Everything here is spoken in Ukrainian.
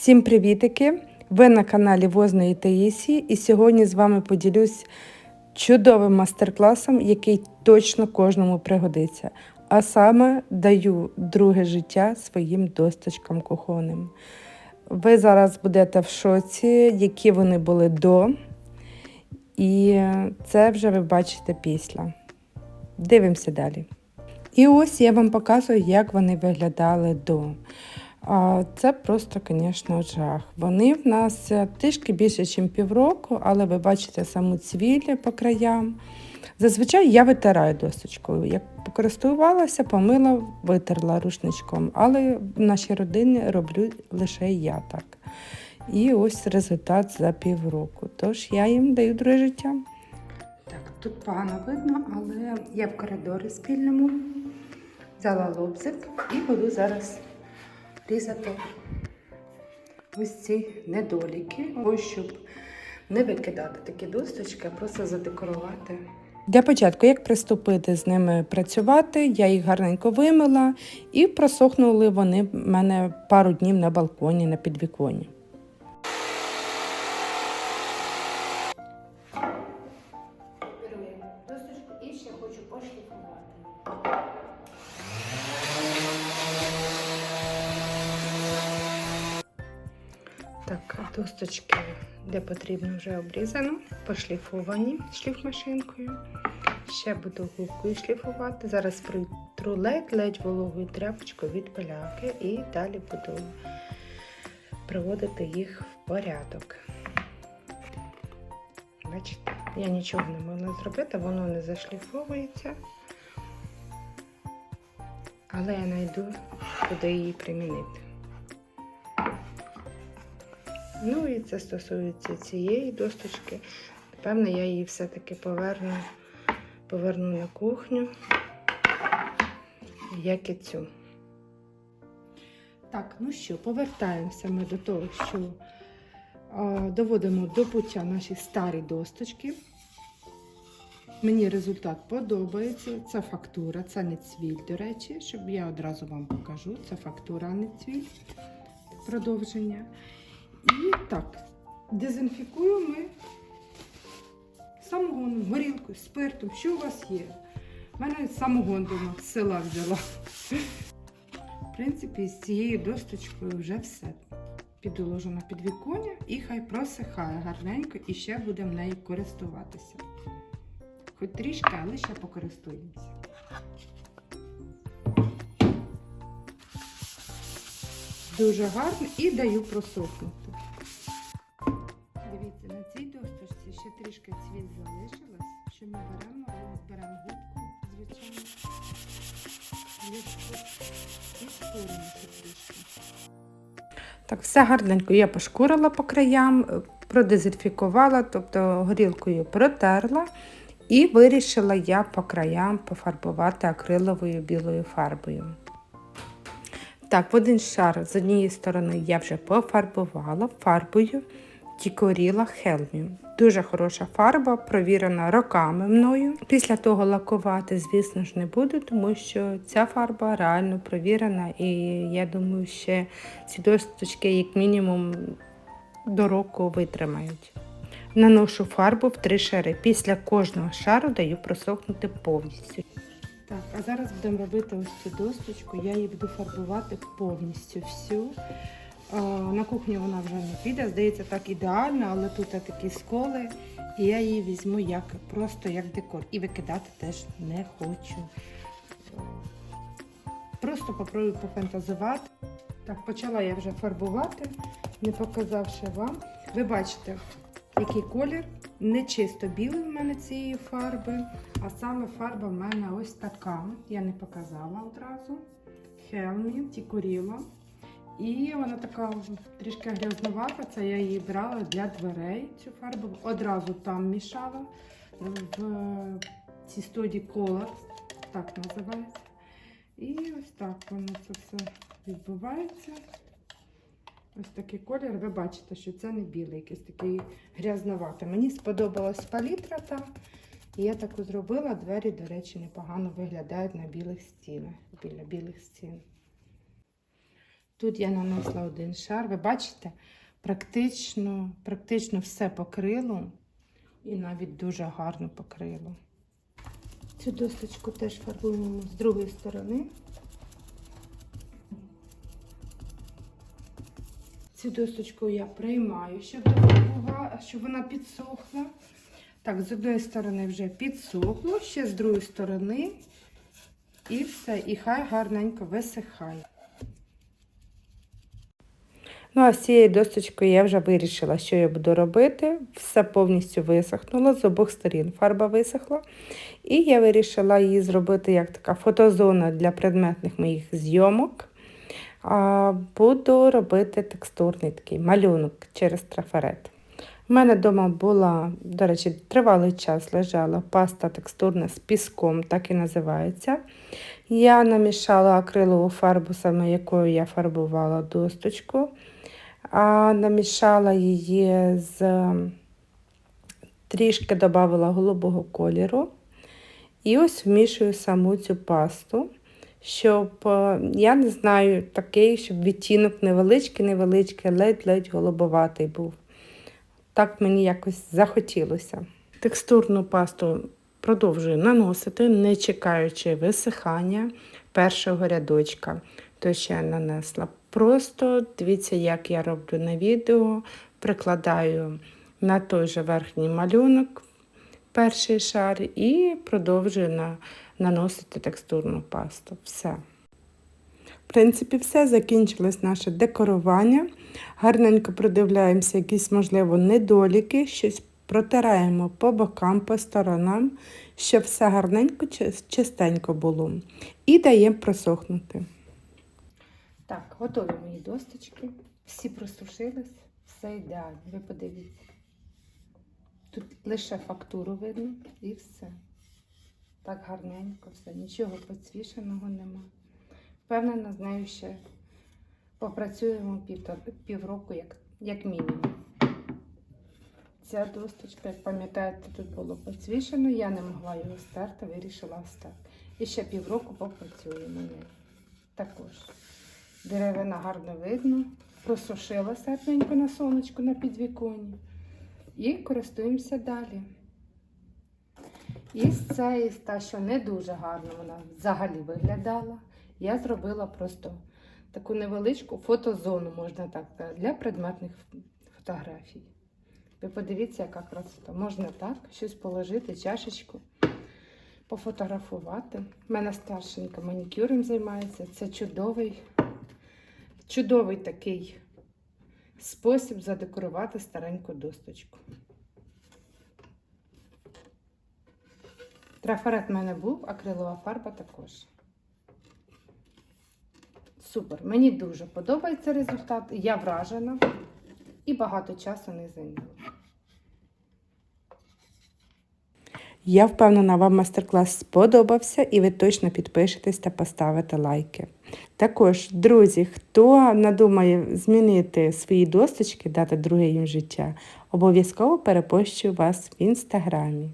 Всім привітики! Ви на каналі Возної Таїсії і сьогодні з вами поділюсь чудовим майстер-класом, який точно кожному пригодиться. А саме даю друге життя своїм досточкам кухонним. Ви зараз будете в шоці, які вони були до, і це вже ви бачите після. Дивимося далі. І ось я вам показую, як вони виглядали до. Це просто, звісно, жах. Вони в нас е, трішки більше, ніж півроку, але ви бачите саму цвілі по краям. Зазвичай я витираю досочкою. Як покористувалася, помила, витерла рушничком. Але в нашій родині роблю лише я так. І ось результат за півроку. Тож я їм даю друге життя. Так, тут погано видно, але я в коридорі спільному. Взяла лобзик і буду зараз різати ось ці недоліки, ось щоб не викидати такі досточки, а просто задекорувати. Для початку, як приступити з ними працювати, я їх гарненько вимила і просохнули вони в мене пару днів на балконі, на підвіконні. Так, досточки, де потрібно, вже обрізано, пошліфовані шліфмашинкою. Ще буду губкою шліфувати. Зараз притру ледь-ледь вологою тряпочкою від пиляки і далі буду приводити їх в порядок. Бачите, я нічого не могла зробити, воно не зашліфовується. Але я знайду, куди її примінити. Ну і це стосується цієї досточки. Напевно, я її все-таки поверну, поверну на кухню, як і цю. Так, ну що, повертаємося ми до того, що а, доводимо до пуття наші старі досточки. Мені результат подобається. Це фактура, це не цвіль, до речі, щоб я одразу вам покажу. Це фактура, а не цвіль. Продовження. І так, дезінфікуємо ми самогоном, горілкою, спиртом, що у вас є. У мене самогон дома з села взяла. В принципі, з цією досточкою вже все. Підложу на підвіконня і хай просихає гарненько і ще будемо нею користуватися. Хоч трішки, але ще покористуємося. Дуже гарно і даю просохнути. На цій досточці ще трішки цвіт залишилось, що ми беремо, беремо губку, звичайно, і шкуримо трішки. Так, все гарненько я пошкурила по краям, продезінфікувала, тобто горілкою протерла. І вирішила я по краям пофарбувати акриловою білою фарбою. Так, в один шар з однієї сторони я вже пофарбувала фарбою Тікоріла Хелмі. Дуже хороша фарба, провірена роками мною. Після того лакувати, звісно ж, не буду, тому що ця фарба реально провірена, і я думаю, ще ці досточки, як мінімум, до року витримають. Наношу фарбу в три шари. Після кожного шару даю просохнути повністю. Так, а зараз будемо робити ось цю досточку. Я її буду фарбувати повністю всю. На кухні вона вже не піде. Здається, так ідеально, але тут такі сколи. І я її візьму як просто як декор. І викидати теж не хочу. Просто попробую пофантазувати. Так, почала я вже фарбувати, не показавши вам. Ви бачите, який колір. Не чисто білий в мене цієї фарби, а саме фарба в мене ось така. Я не показала одразу. Хелмі, Тікуріла. І вона така трішки грязновата. Це я її брала для дверей. Цю фарбу одразу там мішала в цій студії Colors, так називається. І ось так воно це все відбувається. Ось такий колір. Ви бачите, що це не білий, якийсь такий грязноватий. Мені сподобалась палітра та і я таку зробила. Двері, до речі, непогано виглядають на білих стінах, біля білих стін. Тут я нанесла один шар. Ви бачите, практично, практично все покрило і навіть дуже гарно покрило. Цю досточку теж фарбуємо з другої сторони. Цю досточку я приймаю, щоб, щоб вона підсохла. Так, з одної сторони вже підсохло, ще з другої сторони. І все, і хай гарненько висихає. Ну, а з цією досточкою я вже вирішила, що я буду робити. Все повністю висохнуло, з обох сторін фарба висохла. І я вирішила її зробити як така фотозона для предметних моїх зйомок. А, буду робити текстурний такий малюнок через трафарет. У мене вдома була, до речі, тривалий час лежала паста текстурна з піском, так і називається. Я намішала акрилову фарбу, саме якою я фарбувала досточку, а намішала її з трішки додавала голубого кольору. І ось вмішую саму цю пасту, щоб, е, я не знаю, такий, щоб відтінок невеличкий, невеличкий, ледь-ледь голубоватий був. Так мені якось захотілося. Текстурну пасту продовжую наносити, не чекаючи висихання першого рядочка. То що я нанесла. Просто дивіться, як я роблю на відео, прикладаю на той же верхній малюнок перший шар і продовжую на, наносити текстурну пасту. Все. В принципі, все закінчилось наше декорування. Гарненько продивляємося, якісь, можливо, недоліки, щось протираємо по бокам, по сторонам, щоб все гарненько, чис- чистенько було. І даємо просохнути. Так, готові мої досточки. Всі просушились, все ідеально. Ви подивіться. Тут лише фактуру видно і все. Так гарненько, все, нічого поцвішеного нема. Впевнена, з нею ще попрацюємо півроку, як, як мінімум. Ця досточка, як пам'ятаєте, тут було поцвішено, я не могла його стерти, вирішила стати. І ще півроку попрацюємо нею. Також. Деревина гарно видно, просушилася гарненько на сонечку на підвіконні. І користуємося далі. І з цієї, та, що не дуже гарно вона взагалі виглядала, я зробила просто таку невеличку фотозону, можна так сказати, для предметних фотографій. Ви подивіться, яка красота. Можна так, щось положити, чашечку, пофотографувати. У мене старшенька манікюром займається. Це чудовий, чудовий такий спосіб задекорувати стареньку досточку. Трафарет в мене був, акрилова фарба також. Супер. Мені дуже подобається результат. Я вражена і багато часу не зайняло. Я впевнена, вам майстер-клас сподобався і ви точно підпишетесь та поставите лайки. Також, друзі, хто надумає змінити свої досточки, дати друге їм життя, обов'язково перепощу вас в інстаграмі.